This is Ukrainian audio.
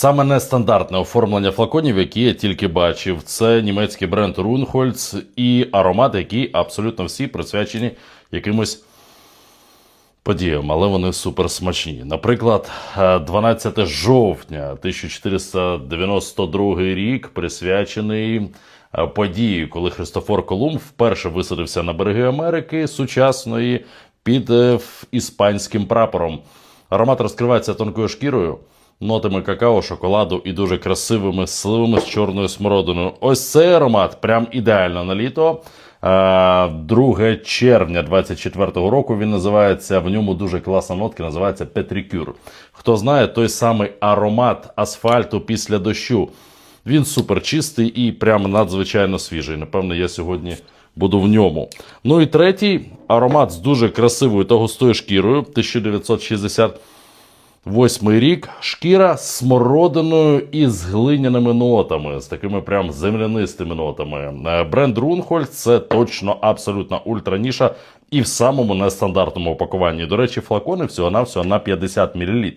Саме нестандартне оформлення флаконів, які я тільки бачив, це німецький бренд Рунхольц і аромати, які абсолютно всі присвячені якимось подіям, але вони супер смачні. Наприклад, е, 12 жовтня 1492 рік присвячений е, події, коли Христофор Колумб вперше висадився на береги Америки сучасної під е, іспанським прапором. Аромат розкривається тонкою шкірою, нотами какао, шоколаду і дуже красивими сливами з чорною смородиною. Ось цей аромат прям ідеально на літо. Е, 2 червня 24-го року він називається. В ньому дуже класна нотка, називається Петрікюр. Хто знає, той самий аромат асфальту після дощу. Він супер чистий і прям надзвичайно свіжий. Напевно, я сьогодні буду в ньому. Ну і третій аромат з дуже красивою та густою шкірою 1960 Восьмий рік шкіра з смородиною і з глиняними нотами, з такими прям землянистими нотами. Е, Бренд Рунхольд це точно абсолютно ультраніша і в самому нестандартному опакуванні. До речі, флакони всього навсього на 50 мл.